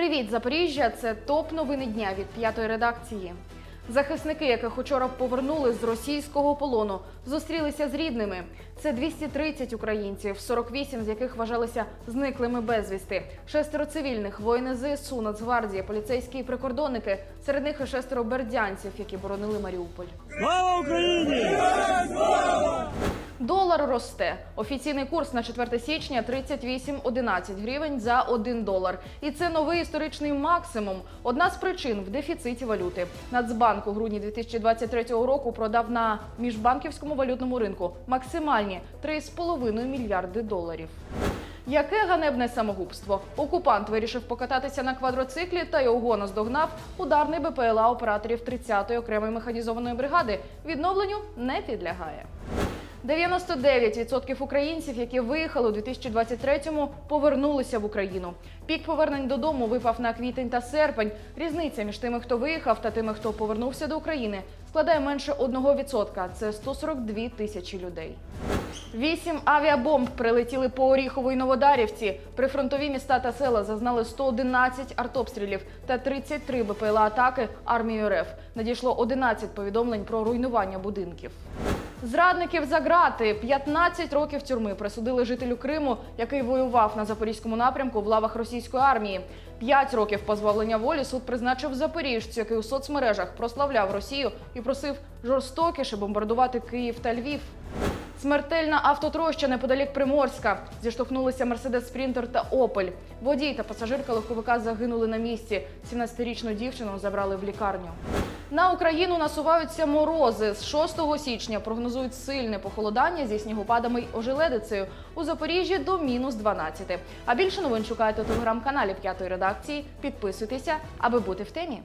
Привіт, Запоріжжя! Це топ новини дня від п'ятої редакції. Захисники, яких учора повернули з російського полону, зустрілися з рідними. Це 230 українців, 48 з яких вважалися зниклими безвісти. Шестеро цивільних, воїни ЗСУ, Нацгвардії, поліцейські і прикордонники. Серед них і шестеро бердянців, які боронили Маріуполь. Слава Україні! Долар росте. Офіційний курс на 4 січня 38,11 гривень за 1 долар. І це новий історичний максимум. Одна з причин в дефіциті валюти. Нацбанк у грудні 2023 року продав на міжбанківському валютному ринку максимальні 3,5 мільярди доларів. Яке ганебне самогубство? Окупант вирішив покататися на квадроциклі та його наздогнав ударний БПЛА операторів 30-ї окремої механізованої бригади. Відновленню не підлягає. 99% українців, які виїхали у 2023-му, повернулися в Україну. Пік повернень додому випав на квітень та серпень. Різниця між тими, хто виїхав, та тими, хто повернувся до України, складає менше 1%. Це 142 тисячі людей. Вісім авіабомб прилетіли по Оріхову і Новодарівці. Прифронтові міста та села зазнали 111 артобстрілів та 33 БПЛА атаки армії РФ. Надійшло 11 повідомлень про руйнування будинків. Зрадників за грати 15 років тюрми присудили жителю Криму, який воював на запорізькому напрямку в лавах російської армії. П'ять років позбавлення волі суд призначив запоріжцю, який у соцмережах прославляв Росію і просив жорстокіше бомбардувати Київ та Львів. Смертельна автотроща неподалік Приморська. Зіштовхнулися Мерседес Спрінтер та Опель. Водій та пасажирка легковика загинули на місці. 17-річну дівчину забрали в лікарню. На Україну насуваються морози. З 6 січня прогнозують сильне похолодання зі снігопадами й ожеледицею. У Запоріжжі до мінус 12. А більше новин шукайте у телеграм-каналі п'ятої редакції. Підписуйтеся, аби бути в темі.